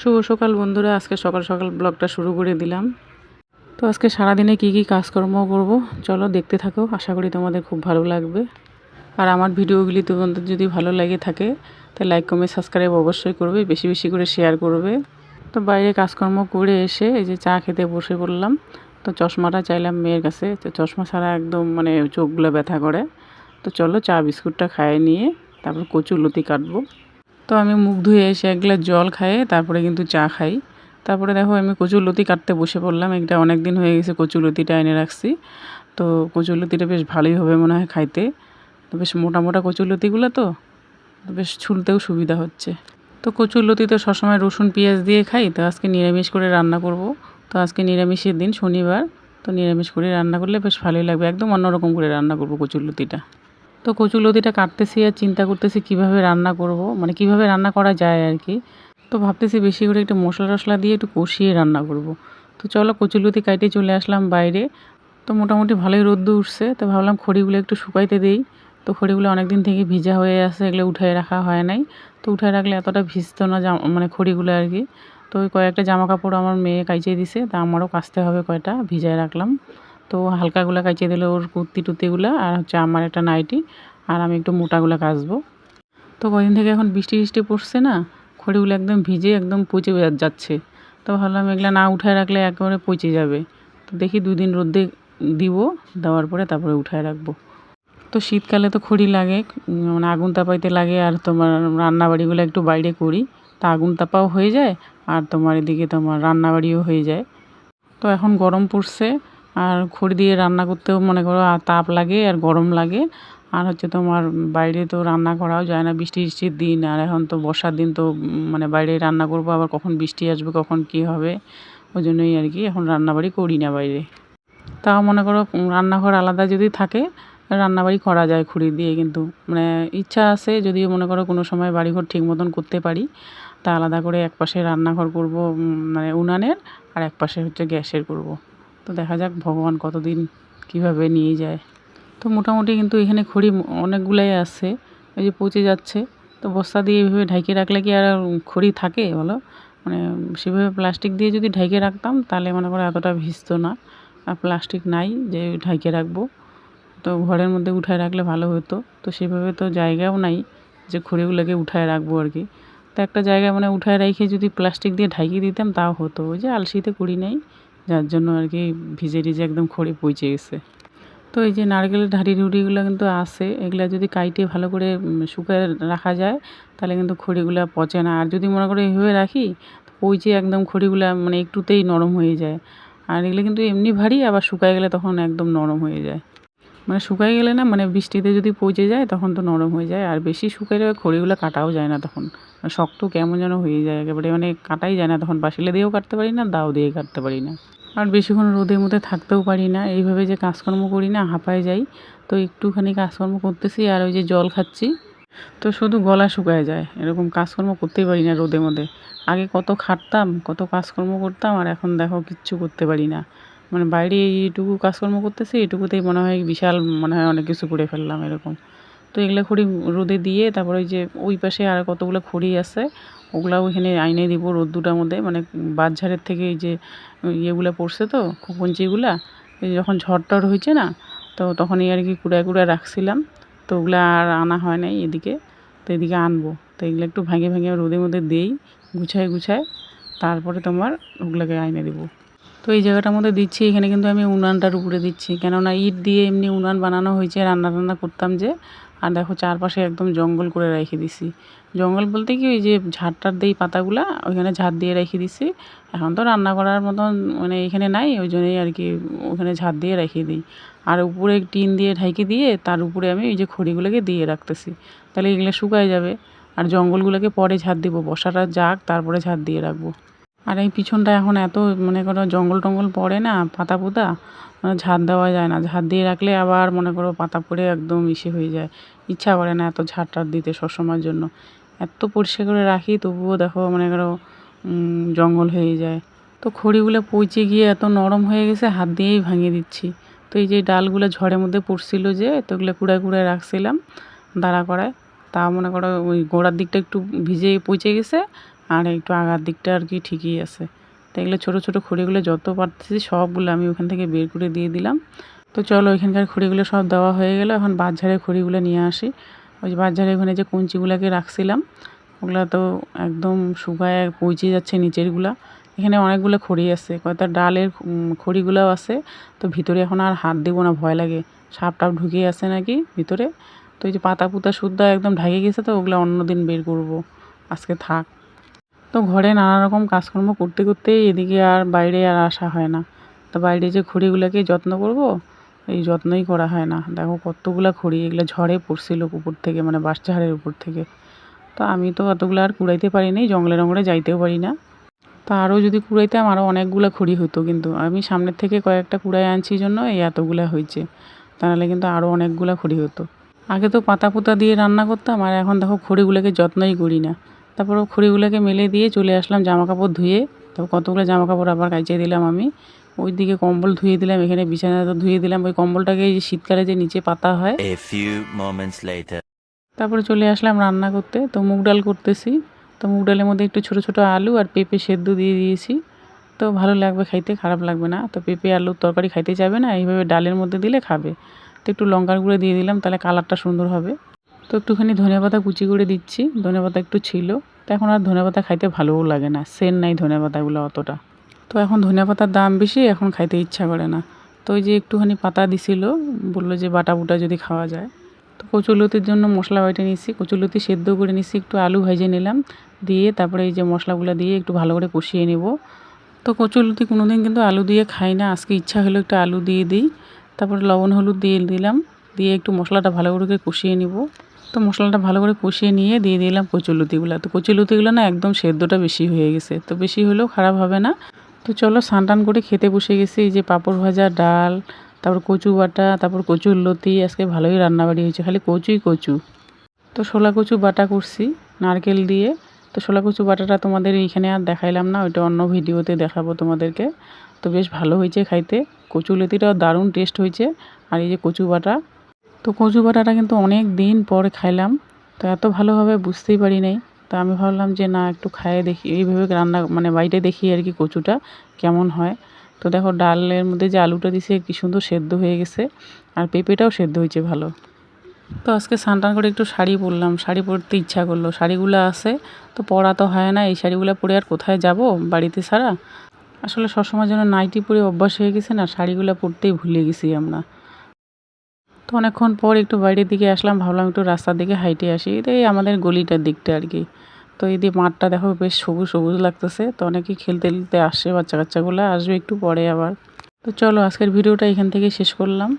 শুভ সকাল বন্ধুরা, আজকে সকাল সকাল ব্লগটা শুরু করে দিলাম। তো আজকে সারাদিনে কি কি কাজকর্ম করব, চলো দেখতে থাকো, আশা করি তোমাদের খুব ভালো লাগবে। আর আমার ভিডিওগুলি তোমাদের যদি ভালো লাগে থাকে, তাহলে লাইক কমেন্ট সাবস্ক্রাইব অবশ্যই করবে, বেশি বেশি করে শেয়ার করবে। তো বাইরে কাজকর্ম করে এসে এই যে চা খেতে বসে পড়লাম। তো চশমাটা চাইলাম মেয়ের কাছে, তো চশমা ছাড়া একদম মানে চোখগুলো ব্যথা করে। তো চলো চা বিস্কুটটা খাইয়ে নিয়ে তারপর কচুর লতি কাটবো। তো আমি মুখ ধুয়ে এসে এক গ্লাস জল খাইয়ে তারপরে কিন্তু চা খাই। তারপরে দেখো আমি কচুর লতি কাটতে বসে পড়লাম। এটা অনেক দিন হয়ে গেছে কচুর লতিটা এনে রাখছি। তো কচুর লতিটা বেশ ভালোই হবে মনে হয় খাইতে। তো বেশ মোটা মোটা কচুর লতিগুলো তো বেশ ছুলতেও সুবিধা হচ্ছে। তো কচুর লতি তো সবসময় রসুন, পেঁয়াজ দিয়ে খাই। তো আজকে নিরামিষ করে রান্না করব। তো আজকে নিরামিষের দিন শনিবার। তো নিরামিষ করে রান্না করলে বেশ ভালোই লাগবে। একদম অন্যরকম করে রান্না করব কচুর লতিটা তো কচু লতিটা কাটতেছি আর চিন্তা করতেছি কীভাবে রান্না করব মানে কীভাবে রান্না করা যায় আর কি। তো ভাবতেছি বেশি করে একটু মশলা টশলা দিয়ে একটু কষিয়ে রান্না করব। তো চলো কচু লতি কাইটে চলে আসলাম বাইরে। তো মোটামুটি ভালোই রোদ্দু উঠছে, তো ভাবলাম খড়িগুলো একটু শুকাইতে দিই। তো খড়িগুলো অনেক দিন থেকে ভিজা হয়ে আছে, এগুলো উঠায় রাখা হয় নাই। তো উঠায় রাখলে এতটা ভিজতো না জামা মানে খড়িগুলো আর কি। তো ওই কয়েকটা জামা কাপড় আমার মেয়ে কাইচে দিছে, তা আমারও কাচতে হবে কয়টা, ভিজায় রাখলাম। তো হালকাগুলো কাচিয়ে দিলে ওর কুর্তি টুর্তিগুলো আর হচ্ছে আমার একটা নাইটি আর আমি একটু মোটাগুলো কাচবো। তো কদিন থেকে এখন বৃষ্টি টিষ্টি পড়ছে না, খড়িগুলো একদম ভিজে একদম পচে যাচ্ছে। তো ভাবলাম এগুলো না উঠায় রাখলে একেবারে পচে যাবে। তো দেখি দুদিন রোদে দিব, দেওয়ার পরে তারপরে উঠায় রাখব। তো শীতকালে তো খড়ি লাগে মানে আগুন তাপাইতে লাগে আর তোমার রান্নাবাড়িগুলো একটু বাইরে করি। তা আগুন তাপাও হয়ে যায় আর তোমার এদিকে তোমার রান্নাবাড়িও হয়ে যায়। তো এখন গরম পড়ছে আর খড়ি দিয়ে রান্না করতেও মনে করো আর তাপ লাগে আর গরম লাগে। আর হচ্ছে তোমার বাইরে তো রান্না করাও যায় না, বৃষ্টি টিষ্টির দিন আর এখন তো বর্ষার দিন তো মানে বাইরে রান্না করব, আবার কখন বৃষ্টি আসবে, কখন কী হবে, ওই জন্যই আর কি এখন রান্নাবাড়ি করি না বাইরে। তাও মনে করো রান্নাঘর আলাদা যদি থাকে, রান্নাবাড়ি করা যায় খুঁড়ি দিয়ে কিন্তু। মানে ইচ্ছা আছে যদিও মনে করো কোনো সময় বাড়িঘর ঠিক মতন করতে পারি, তা আলাদা করে এক পাশে রান্নাঘর করব মানে উনানের আর এক পাশে হচ্ছে গ্যাসের করব। তো দেখা যাক ভগবান কতদিন কীভাবে নিয়ে যায়। তো মোটামুটি কিন্তু এখানে খড়ি অনেকগুলাই আছে, ওই যে পচে যাচ্ছে। তো বস্তা দিয়ে এভাবে ঢাইকে রাখলে কি আর খড়ি থাকে বলো? মানে সেভাবে প্লাস্টিক দিয়ে যদি ঢাইকে রাখতাম, তাহলে মনে করো এতটা ভিজতো না। আর প্লাস্টিক নাই যে ঢাইকে রাখব। তো ঘরের মধ্যে উঠায় রাখলে ভালো হতো। তো সেভাবে তো জায়গাও নাই যে খড়িগুলোকে উঠায় রাখব আর কি। তো একটা জায়গায় মানে উঠায় রেখে যদি প্লাস্টিক দিয়ে ঢাকিয়ে দিতাম, তাও হতো। ওই যে আলসিতে করি নাই যার জন্য আর কি ভিজে ভিজে একদম খড়ে পচে গেছে। তো এই যে নারকেলের ঢাড়ি ঢুড়িগুলো কিন্তু আসে এগুলা যদি কাইটে ভালো করে শুকায় রাখা যায়, তাহলে কিন্তু খড়িগুলো পচে না। আর যদি মনে করে এইভাবে রাখি পচে একদম খড়িগুলো মানে একটুতেই নরম হয়ে যায়। আর এগুলো কিন্তু এমনি ভারী, আবার শুকায় গেলে তখন একদম নরম হয়ে যায়। মানে শুকায় গেলে না মানে বৃষ্টিতে যদি পচে যায় তখন তো নরম হয়ে যায়। আর বেশি শুকাইলে খড়িগুলো কাটাও যায় না তখন। শক্ত কেমন যেন হয়ে যায় একেবারে। মানে কাটাই যায় না তখন। বাসিলে দিয়েও কাটতে পারি না, দাও দিয়ে কাটতে পারি না। আর বেশিক্ষণ রোদের মধ্যে থাকতেও পারি না। এইভাবে যে কাজকর্ম করি না, হাঁপায় যাই। তো একটুখানি কাজকর্ম করতেছি আর ওই যে জল খাচ্ছি। তো শুধু গলা শুকায় যায়। এরকম কাজকর্ম করতেই পারি না রোদের মধ্যে। আগে কত খাটতাম, কত কাজকর্ম করতাম আর এখন দেখো কিচ্ছু করতে পারি না। মানে বাইরে এইটুকু কাজকর্ম করতেছি, এইটুকুতেই মনে হয় বিশাল মনে হয় অনেক কিছু করে ফেললাম এরকম। তো এগুলো খড়ি রোদে দিয়ে তারপরে ওই যে ওই পাশে আর কতগুলো খড়ি আছে, ওগুলাও ওইখানে আইনে দিব রোদ্দুটার মধ্যে মানে বাঁশঝাড়ের থেকে এই যে ইয়েগুলো পড়ছে তো খুকুঞ্চিগুলা এই যখন ঝড় হয়েছে না, তো তখনই আর কি কুড়ায় কুড়ায় রাখছিলাম। তো ওগুলো আর আনা হয় নাই এদিকে, তো এদিকে আনব। তো এগুলো একটু ভেঙে ভেঙে রোদের মধ্যে দিই, গুছায় গুছায়, তারপরে তোমার ওগুলোকে আইনে দেবো। তো এই জায়গাটার মধ্যে দিচ্ছি, এখানে কিন্তু আমি উনানটার উপরে দিচ্ছি। কেননা ইট দিয়ে এমনি উনান বানানো হয়েছে, রান্না টান্না করতাম যে। আর দেখো চারপাশে একদম জঙ্গল করে রেখে দিছি। জঙ্গল বলতে কি ওই যে ঝাড়টার দেই পাতাগুলা, ওইখানে ঝাড় দিয়ে রেখে দিছি। এখন তো রান্না করার মতন মানে এখানে নাই, ওই জন্যই আর কি ওখানে ঝাড় দিয়ে রেখে দিই। আর উপরে টিন দিয়ে ঢাইকে দিয়ে তার উপরে আমি ওই যে খড়িগুলোকে দিয়ে রাখতেছি। তাহলে এগুলো শুকায় যাবে। আর জঙ্গলগুলোকে পরে ঝাড় দিব, বসাটা যাক, তারপরে ঝাড় দিয়ে রাখব। আর এই পিছনটা এখন এত, মনে করো, জঙ্গল টঙ্গল পড়ে না, পাতা পুতা ঝাড় দেওয়া যায় না। ঝাড় দিয়ে রাখলে আবার, মনে করো, পাতা পড়ে একদম ইসে হয়ে যায়। ইচ্ছা করে না এত ঝাড় টাড় দিতে সবসময়ের জন্য। এত পরিষ্কার করে রাখি, তবুও দেখো, মনে করো জঙ্গল হয়ে যায়। তো খড়িগুলো পচে গিয়ে এত নরম হয়ে গেছে, হাত দিয়েই ভাঙিয়ে দিচ্ছি। তো এই যে ডালগুলো ঝড়ের মধ্যে পড়ছিল যে, তো ওগুলো কুড়ায় কুড়ায় রাখছিলাম দাঁড়া করায়। তা মনে করো, ওই গোড়ার দিকটা একটু ভিজে পচে গেছে আর একটু আগার দিকটা আর কি ঠিকই আছে। তো এগুলো ছোটো ছোটো খড়িগুলো যত পারতেছি সবগুলো আমি ওখান থেকে বের করে দিয়ে দিলাম। তো চলো ওইখানকার খড়িগুলো সব দেওয়া হয়ে গেলো। এখন বাঁশঝাড়ের খড়িগুলো নিয়ে আসি। ওই যে বাঁশঝাড়ের ওখানে যে কঞ্চিগুলোকে রাখছিলাম, ওগুলো তো একদম শুকায় পৌঁছে যাচ্ছে নিচেরগুলা। এখানে অনেকগুলো খড়ি আছে, কয়টা ডালের খড়িগুলোও আছে। তো ভিতরে এখন আর হাত দেবো না, ভয় লাগে। সাপ টাপ ঢুকে আছে নাকি ভিতরে? তো এই যে পাতা পুতা শুদ্ধ একদম ঢাকে গেছে তো, ওগুলো অন্যদিন বের করব। আজকে থাক। তো ঘরে নানা রকম কাজকর্ম করতে করতে এদিকে আর বাইরে আর আসা হয় না। তো বাইরে যে খড়িগুলোকে যত্ন করব, এই যত্নই করা হয় না। দেখো কতগুলো খড়ি এগুলো ঝড়ে পড়ছিল উপর থেকে মানে বাঁশঝাড়ের উপর থেকে। তো আমি তো অতগুলো আর কুড়াইতে পারিনি জঙ্গলে জঙ্গলে যাইতেও পারি না। তা আরও যদি কুড়াইতাম, আরও অনেকগুলো খড়ি হতো কিন্তু। আমি সামনের থেকে কয়েকটা কুড়াই আনছি জন্য এই এতগুলা হয়েছে তা নাহলে কিন্তু আরও অনেকগুলো খড়ি হতো। আগে তো পাতা পুতা দিয়ে রান্না করতাম, আর এখন দেখো খড়িগুলোকে যত্নই করি না। তারপর খড়িগুলোকে মেলে দিয়ে চলে আসলাম জামা কাপড় ধুয়ে। তারপর কতগুলো জামা কাপড় আবার কাচিয়ে দিলাম আমি। ওই দিকে কম্বল ধুয়ে দিলাম এখানে বিছানা তো ধুয়ে দিলাম। ওই কম্বলটাকে এই যে শীতকালে যে নিচে পাতা হয়. তারপরে চলে আসলাম রান্না করতে। তো মুগ ডাল করতেছি। তো মুগ ডালের মধ্যে একটু ছোটো ছোটো আলু আর পেঁপে সেদ্ধ দিয়ে দিয়েছি। তো ভালো লাগবে খাইতে খারাপ লাগবে না। তো পেঁপে আলুর তরকারি খাইতে যাবে না এইভাবে ডালের মধ্যে দিলে খাবে। তো একটু লঙ্কার গুঁড়ো দিয়ে দিলাম তাহলে কালারটা সুন্দর হবে। তো একটুখানি ধনে পাতা কুচি করে দিচ্ছি। ধনে পাতা একটু ছিল। তো এখন আর ধনে পাতা খাইতে ভালোও লাগে না। সেন নাই ধনে পাতাগুলো অতটা। তো এখন ধনে পাতার দাম বেশি, এখন খাইতে ইচ্ছা করে না। তো ওই যে একটুখানি পাতা দিছিল, বলল যে বাটা বুটা যদি খাওয়া যায়। তো কচুলতির জন্য মশলা বেটে নিচ্ছি কচুলতি সেদ্ধ করে নিচ্ছি একটু আলু ভেজে নিলাম। দিয়ে তারপরে এই যে মশলাগুলো দিয়ে একটু ভালো করে কষিয়ে নেব। তো কচুলতি কোনো দিন কিন্তু আলু দিয়ে খাই না। আজকে ইচ্ছা হলো একটু আলু দিয়ে দিই। তারপরে লবণ হলুদ দিয়ে দিলাম। দিয়ে একটু মশলাটা ভালো করে কষিয়ে নিব। তো মশলাটা ভালো করে কষিয়ে নিয়ে দিয়ে দিলাম কচুলতিগুলো তো কচুলতিগুলো না একদম সেদ্ধটা বেশি হয়ে গেছে, তো বেশি হলেও খারাপ হবে না। তো চলো স্নান করে খেতে বসে গেছি, এই যে পাঁপড় ভাজা, ডাল, তারপর কচু বাটা, তারপর কচুর লতি, আজকে ভালোই রান্নাবাড়ি হয়েছে, খালি কচুই কচু। তো শোলা কচু বাটা করছি নারকেল দিয়ে। তো শোলা কচু বাটাটা তোমাদের এইখানে আর দেখাইলাম না, ওইটা অন্য ভিডিওতে দেখাবো তোমাদেরকে। তো বেশ ভালো হয়েছে খাইতে, কচু লতিটাও দারুণ টেস্ট হয়েছে, আর এই যে কচু বাটা তো কচু বাটাটা কিন্তু অনেক দিন পরে খাইলাম, তো এত ভালোভাবে বুঝতেই পারি নাই। তো আমি ভাবলাম যে না, একটু খাইয়ে দেখি, এইভাবে রান্না মানে বাড়িতে দেখি আর কি কচুটা কেমন হয়। তো দেখো, ডালের মধ্যে যে আলুটা দিছে, কি সুন্দর সেদ্ধ হয়ে গেছে, আর পেঁপেটাও সেদ্ধ হয়েছে ভালো। তো আজকে স্নান করে একটু শাড়ি পরলাম, শাড়ি পরতে ইচ্ছা করল। শাড়িগুলো আছে, তো পরা তো হয় না, এই শাড়িগুলো পরে আর কোথায় যাব, বাড়িতে ছাড়া? আসলে সবসময় যেন নাইটি পরে অভ্যাস হয়ে গেছে না, শাড়িগুলো পরতেই ভুলে গেছি আমরা। অনেকক্ষণ পর একটু বাইরের দিকে আসলাম, ভাবলাম একটু রাস্তার দিকে হাইটে আসি। এই আমাদের গলিটার দিকটা আর কি। তো এই দিয়ে মাঠটা দেখো বেশ সবুজ সবুজ লাগতেছে। তো অনেকে খেলতে খেলতে আসছে বাচ্চা কাচ্চাগুলো আসবে একটু পরে আবার। তো চলো আজকের ভিডিওটা এখান থেকে শেষ করলাম।